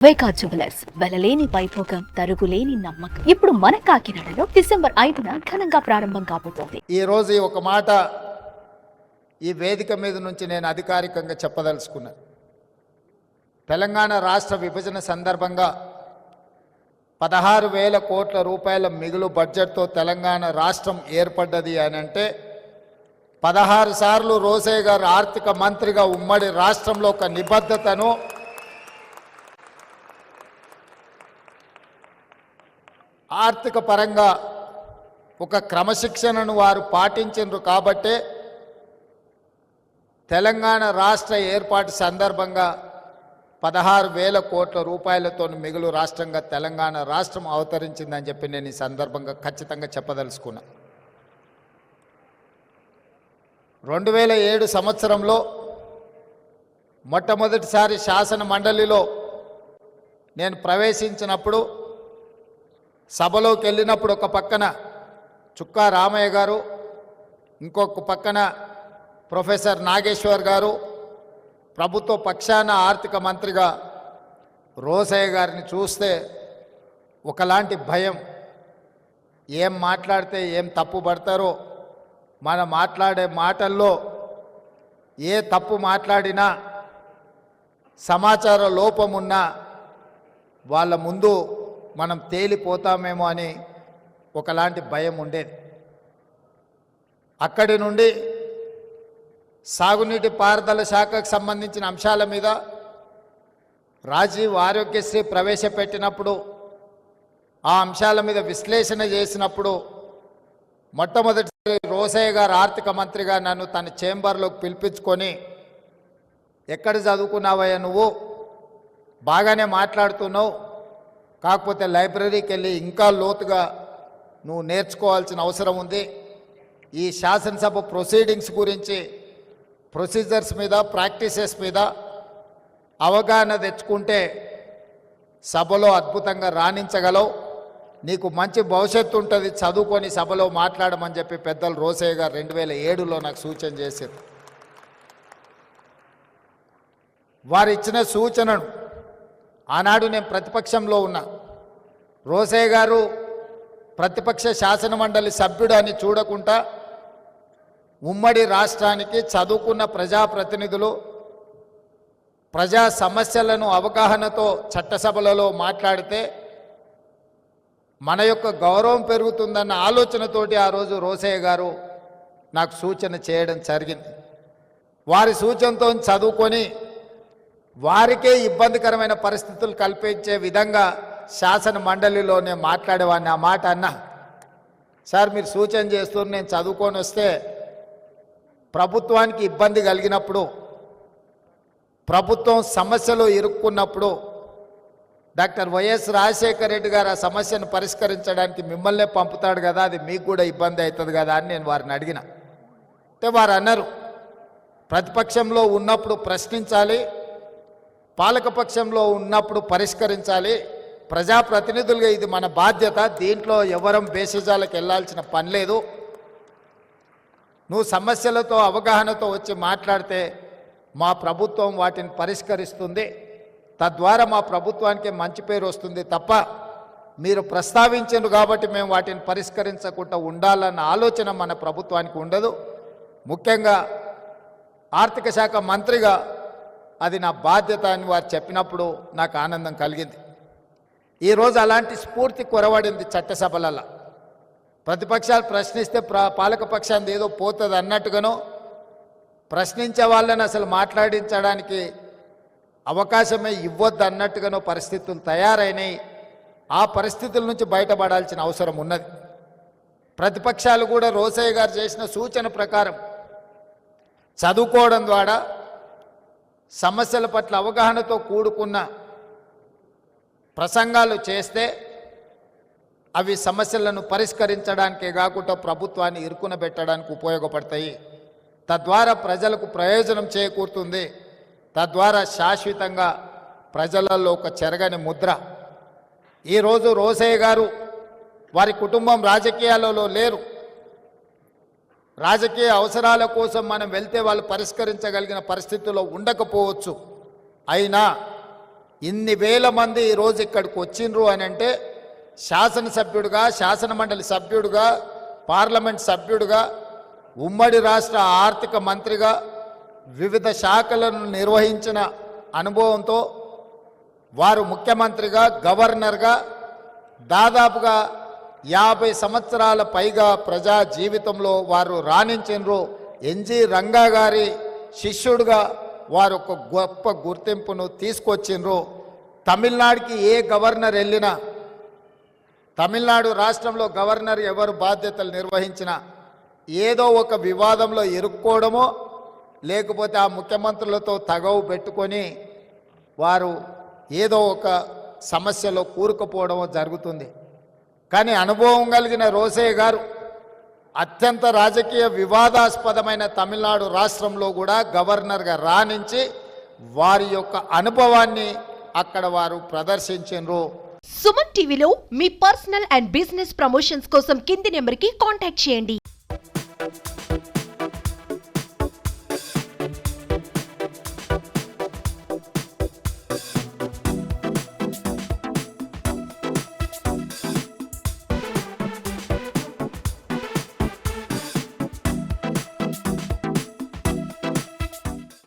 వైకా jewellers. వెలలేని Vaibhogam తరుగులేని నమ్మకం. ఇప్పుడు మన కాకినాడలో డిసెంబర్ ఐదున ఘనంగా ప్రారంభం కాబోతోంది. ఈ రోజు ఈ ఒక మాట ఈ వేదిక మీద నుంచి నేను అధికారికంగా చెప్పదలుచుకున్నాను తెలంగాణ రాష్ట్ర విభజన సందర్భంగా పదహారు వేల కోట్ల రూపాయల మిగులు బడ్జెట్తో తెలంగాణ రాష్ట్రం ఏర్పడ్డది అని అంటే పదహారు సార్లు రోసయ్య గారు ఆర్థిక మంత్రిగా ఉమ్మడి రాష్ట్రంలో ఒక నిబద్ధతను ఆర్థిక పరంగా ఒక క్రమశిక్షణను వారు పాటించరు కాబట్టే తెలంగాణ రాష్ట్ర ఏర్పాటు సందర్భంగా పదహారు వేల కోట్ల రూపాయలతో మిగులు రాష్ట్రంగా తెలంగాణ రాష్ట్రం అవతరించిందని చెప్పి నేను ఈ సందర్భంగా ఖచ్చితంగా చెప్పదలుచుకున్నా. రెండు వేల ఏడు సంవత్సరంలో మొట్టమొదటిసారి శాసన మండలిలో నేను ప్రవేశించినప్పుడు సభలోకి వెళ్ళినప్పుడు ఒక పక్కన చుక్కా రామయ్య గారు ఇంకొక పక్కన ప్రొఫెసర్ నాగేశ్వర్ గారు ప్రభుత్వ పక్షాన ఆర్థిక మంత్రిగా రోసయ్య గారిని చూస్తే ఒకలాంటి భయం. ఏం మాట్లాడితే ఏం తప్పు పడతారో మనం మాట్లాడే మాటల్లో ఏ తప్పు మాట్లాడినా సమాచార లోపమున్నా వాళ్ళ ముందు మనం తేలిపోతామేమో అని ఒకలాంటి భయం ఉండేది. అక్కడి నుండి సాగునీటి పారుదల శాఖకు సంబంధించిన అంశాల మీద రాజీవ్ ఆరోగ్యశ్రీ ప్రవేశపెట్టినప్పుడు ఆ అంశాల మీద విశ్లేషణ చేసినప్పుడు మొట్టమొదటిసారి రోసయ్య గారు ఆర్థిక మంత్రిగా నన్ను తన చేంబర్లోకి పిలిపించుకొని ఎక్కడ చదువుకున్నావయ్యా నువ్వు? బాగానే మాట్లాడుతున్నావు. కాకపోతే లైబ్రరీకి వెళ్ళి ఇంకా లోతుగా నువ్వు నేర్చుకోవాల్సిన అవసరం ఉంది. ఈ శాసనసభ ప్రొసీడింగ్స్ గురించి ప్రొసీజర్స్ మీద ప్రాక్టీసెస్ మీద అవగాహన తెచ్చుకుంటే సభలో అద్భుతంగా రాణించగలవు. నీకు మంచి భవిష్యత్తు ఉంటుంది చదువుకొని సభలో మాట్లాడమని చెప్పి పెద్దలు రోసయ్య గారు రెండు వేల ఏడులో నాకు సూచన చేశారు. వారు ఇచ్చిన సూచనను ఆనాడు నేను ప్రతిపక్షంలో ఉన్నా. రోసయ్య గారు ప్రతిపక్ష శాసన మండలి సభ్యుడు అని చూడకుండా ఉమ్మడి రాష్ట్రానికి చదువుకున్న ప్రజాప్రతినిధులు ప్రజా సమస్యలను అవగాహనతో చట్టసభలలో మాట్లాడితే మన యొక్క గౌరవం పెరుగుతుందన్న ఆలోచనతోటి ఆ రోజు రోసయ్య గారు నాకు సూచన చేయడం జరిగింది. వారి సూచనతో చదువుకొని వారికే ఇబ్బందికరమైన పరిస్థితులు కల్పించే విధంగా శాసన మండలిలోనే మాట్లాడేవాడిని. ఆ మాట అన్నా సార్ మీరు సూచన చేస్తూ నేను చదువుకొని వస్తే ప్రభుత్వానికి ఇబ్బంది కలిగినప్పుడు ప్రభుత్వం సమస్యలో ఇరుక్కున్నప్పుడు doctor Y S Rajasekhara Reddy గారు ఆ సమస్యను పరిష్కరించడానికి మిమ్మల్నే పంపుతాడు కదా అది మీకు కూడా ఇబ్బంది అవుతుంది కదా అని నేను వారిని అడిగిన. అంటే వారు అన్నారు ప్రతిపక్షంలో ఉన్నప్పుడు ప్రశ్నించాలి పాలకపక్షంలో ఉన్నప్పుడు పరిష్కరించాలి. ప్రజాప్రతినిధులుగా ఇది మన బాధ్యత. దీంట్లో ఎవరం బేసిజాలకు వెళ్ళాల్సిన పని లేదు. నువ్వు సమస్యలతో అవగాహనతో వచ్చి మాట్లాడితే మా ప్రభుత్వం వాటిని పరిష్కరిస్తుంది. తద్వారా మా ప్రభుత్వానికి మంచి పేరు వస్తుంది తప్ప మీరు ప్రస్తావించారు కాబట్టి మేము వాటిని పరిష్కరించకుండా ఉండాలన్న ఆలోచన మన ప్రభుత్వానికి ఉండదు. ముఖ్యంగా ఆర్థిక శాఖ మంత్రిగా అది నా బాధ్యత అని వారు చెప్పినప్పుడు నాకు ఆనందం కలిగింది. ఈరోజు అలాంటి స్ఫూర్తి కొరవడింది చట్టసభలలో ప్రతిపక్షాలు ప్రశ్నిస్తే ప్ర పాలకపక్షాన్ని ఏదో పోతుంది అన్నట్టుగానో ప్రశ్నించే వాళ్ళని అసలు మాట్లాడించడానికి అవకాశమే ఇవ్వద్దు అన్నట్టుగానో పరిస్థితులు తయారైనాయి. ఆ పరిస్థితుల నుంచి బయటపడాల్సిన అవసరం ఉన్నది. ప్రతిపక్షాలు కూడా రోసయ్య గారు చేసిన సూచన ప్రకారం చదువుకోవడం ద్వారా సమస్యల పట్ల అవగాహనతో కూడుకున్న ప్రసంగాలు చేస్తే అవి సమస్యలను పరిష్కరించడానికే కాకుండా ప్రభుత్వాన్ని ఇరుకున పెట్టడానికి ఉపయోగపడతాయి. తద్వారా ప్రజలకు ప్రయోజనం చేకూరుతుంది. తద్వారా శాశ్వతంగా ప్రజలలో ఒక చెరగని ముద్ర. ఈరోజు రోసయ్య గారు వారి కుటుంబం రాజకీయాలలో లేరు. రాజకీయ అవసరాల కోసం మనం వెళ్తే వాళ్ళు పరిష్కరించగలిగిన పరిస్థితుల్లో ఉండకపోవచ్చు. అయినా ఇన్ని వేల మంది ఈరోజు ఇక్కడికి వచ్చిండ్రు అని అంటే శాసనసభ్యుడిగా శాసన మండలి సభ్యుడిగా పార్లమెంట్ సభ్యుడిగా ఉమ్మడి రాష్ట్ర ఆర్థిక మంత్రిగా వివిధ శాఖలను నిర్వహించిన అనుభవంతో వారు ముఖ్యమంత్రిగా గవర్నర్గా దాదాపుగా యాభై సంవత్సరాల పైగా ప్రజా జీవితంలో వారు రాణించినరు. ఎన్జి రంగా గారి శిష్యుడుగా వారు ఒక గొప్ప గుర్తింపును తీసుకొచ్చిండ్రు. తమిళనాడుకి ఏ గవర్నర్ వెళ్ళినా తమిళనాడు రాష్ట్రంలో గవర్నర్ ఎవరు బాధ్యతలు నిర్వహించినా ఏదో ఒక వివాదంలో ఇరుక్కోవడమో లేకపోతే ఆ ముఖ్యమంత్రులతో తగవు పెట్టుకొని వారు ఏదో ఒక సమస్యలో కూరుకుపోవడమో జరుగుతుంది. కానీ అనుభవం కలిగిన రోసయ్య గారు అత్యంత రాజకీయ వివాదాస్పదమైన తమిళనాడు రాష్ట్రంలో కూడా గవర్నర్గా రాణించి వారి యొక్క అనుభవాన్ని అక్కడ వారు ప్రదర్శించారు సుమన్ టీవీలో మీ పర్సనల్ అండ్ బిజినెస్ ప్రమోషన్స్ కోసం కింది నెంబర్కి కాంటాక్ట్ చేయండి.